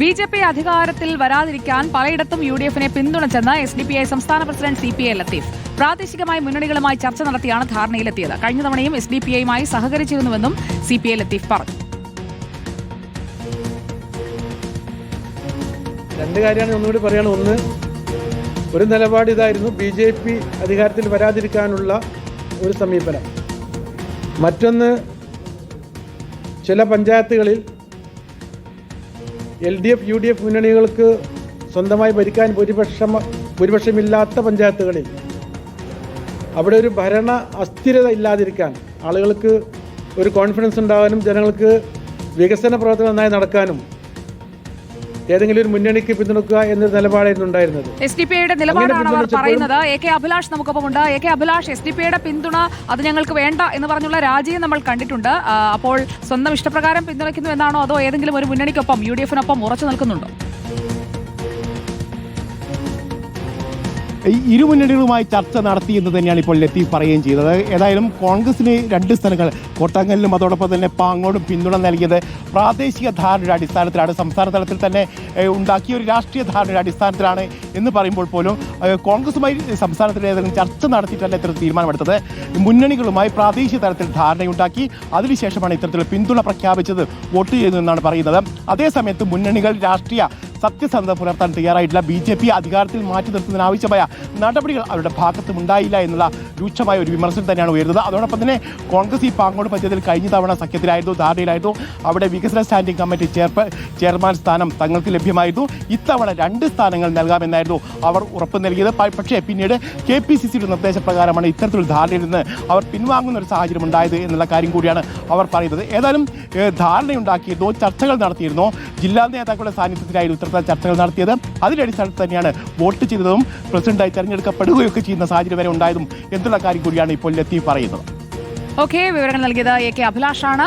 B J P അധികാരത്തിൽ വരാതിരിക്കാൻ പലയിടത്തും യു ഡി എഫിനെ പിന്തുണച്ചെന്ന് എസ് ഡി പി ഐ സംസ്ഥാന president C P I Latheef. പ്രാദേശികമായ മുന്നണികളുമായി ചർച്ച നടത്തിയാണ് ധാരണയിലെത്തിയത്. കഴിഞ്ഞ തവണയും എസ് ഡി പി ഐയുമായി സഹകരിച്ചിരുന്നുവെന്നും സി പി ഐ ലത്തീഫ് പറഞ്ഞു. രണ്ട് കാര്യമാണ് ഒന്നുകൂടി പറയണം. ഒന്ന് ഒരു നിലപാട് ഇതായിരുന്നു ബി ജെ പി അധികാരത്തിൽ വരാതിരിക്കാനുള്ള ഒരു സമീപനം. മറ്റൊന്ന് ചില പഞ്ചായത്തുകളിൽ L D F U D F മുന്നണികൾക്ക് സ്വന്തമായി ഭരിക്കാൻ ഭൂരിപക്ഷം ഭൂരിപക്ഷമില്ലാത്ത പഞ്ചായത്തുകളിൽ. അവിടെ ഒരു ഭരണ അസ്ഥിരത ഇല്ലാതിരിക്കാൻ ആളുകൾക്ക് ഒരു കോൺഫിഡൻസ് ഉണ്ടാകാനും ജനങ്ങൾക്ക് വികസന പ്രവർത്തനം നന്നായി നടക്കാനും ഏതെങ്കിലും ഒരു മുന്നണിക്ക് പിന്തുണക്കുക എന്നൊരു നിലപാടായിരുന്നു ഉണ്ടായിരുന്നത്. എസ് ഡി പി ഐയുടെ നിലപാടാണ് അവർ പറയുന്നത്. A K Abhilash നമുക്കൊപ്പമുണ്ട് A K Abhilash S D P ഐയുടെ പിന്തുണ അത് ഞങ്ങൾക്ക് വേണ്ട എന്ന് പറഞ്ഞുള്ള രാജിയെ നമ്മൾ കണ്ടിട്ടുണ്ട്. അപ്പോൾ സ്വന്തം ഇഷ്ടപ്രകാരം പിന്തുണയ്ക്കുന്നു എന്നാണോ അതോ ഏതെങ്കിലും ഒരു മുന്നണിക്കൊപ്പം യു ഡി എഫിനൊപ്പം ഉറച്ചു നിൽക്കുന്നുണ്ടോ? ഈ ഇരു മുന്നണികളുമായി ചർച്ച നടത്തി എന്ന് തന്നെയാണ് ഇപ്പോൾ ലത്തീഫ് പറയുകയും ചെയ്തത്. ഏതായാലും കോൺഗ്രസിന് രണ്ട് സ്ഥലങ്ങൾ കോട്ടാങ്ങലിലും അതോടൊപ്പം തന്നെ പാങ്ങോടും പിന്തുണ നൽകിയത് പ്രാദേശിക ധാരണയുടെ അടിസ്ഥാനത്തിലാണ്. സംസ്ഥാന തലത്തിൽ തന്നെ ഉണ്ടാക്കിയ ഒരു രാഷ്ട്രീയ ധാരണയുടെ അടിസ്ഥാനത്തിലാണ് എന്ന് പറയുമ്പോൾ പോലും കോൺഗ്രസുമായി സംസ്ഥാനത്തിൽ ഏതെങ്കിലും ചർച്ച നടത്തിയിട്ടല്ല ഇത്തരം തീരുമാനമെടുത്തത്. മുന്നണികളുമായി പ്രാദേശിക തലത്തിൽ ധാരണയുണ്ടാക്കി അതിനുശേഷമാണ് ഇത്തരത്തിൽ പിന്തുണ പ്രഖ്യാപിച്ചത് വോട്ട് ചെയ്തതെന്നാണ് പറയുന്നത്. അതേസമയത്ത് മുന്നണികൾ രാഷ്ട്രീയ സത്യസന്ധത പുലർത്താൻ തയ്യാറായിട്ടില്ല. ബി ജെ പി അധികാരത്തിൽ മാറ്റി നിർത്തുന്നതിന് ആവശ്യമായ നടപടികൾ അവരുടെ ഭാഗത്തും ഉണ്ടായില്ല എന്നുള്ള രൂക്ഷമായ ഒരു വിമർശനം തന്നെയാണ് ഉയരുന്നത്. അതോടൊപ്പം തന്നെ കോൺഗ്രസ് ഈ പാങ്ങോട് പഞ്ചായത്തിൽ കഴിഞ്ഞ തവണ സഖ്യത്തിലായിരുന്നു ധാരണയിലായിരുന്നു. അവിടെ വികസന സ്റ്റാൻഡിംഗ് കമ്മിറ്റി ചെയർപ ചെയർമാൻ സ്ഥാനം തങ്ങൾക്ക് ലഭ്യമായിരുന്നു. ഇത്തവണ രണ്ട് സ്ഥാനങ്ങൾ നൽകാമെന്നായിരുന്നു അവർ ഉറപ്പ് നൽകിയത്. പക്ഷേ പിന്നീട് കെ പി സി സിയുടെ നിർദ്ദേശപ്രകാരമാണ് ഇത്തരത്തിലൊരു ധാരണയിൽ നിന്ന് അവർ പിൻവാങ്ങുന്ന ഒരു സാഹചര്യം ഉണ്ടായത് എന്നുള്ള കാര്യം കൂടിയാണ് അവർ പറയുന്നത്. ഏതായാലും ധാരണയുണ്ടാക്കിയിരുന്നു ചർച്ചകൾ നടത്തിയിരുന്നു ജില്ലാ നേതാക്കളുടെ സാന്നിധ്യത്തിലായിരുന്നു ഇത്തരത്തിലുള്ള ചർച്ചകൾ നടത്തിയത്. അതിന്റെ അടിസ്ഥാനത്തിൽ തന്നെയാണ് വോട്ട് ചെയ്തതും പ്രസിഡന്റായി തെരഞ്ഞെടുക്കപ്പെടുകയൊക്കെ ചെയ്യുന്ന സാഹചര്യം വരെ ഉണ്ടായതും എന്നുള്ള കാര്യം കൂടിയാണ് ഇപ്പോൾ ലത്തീഫ് പറയുന്നത്. ഓക്കെ വിവരങ്ങൾ നൽകിയത് എ കെ അഭിലാഷാണ്.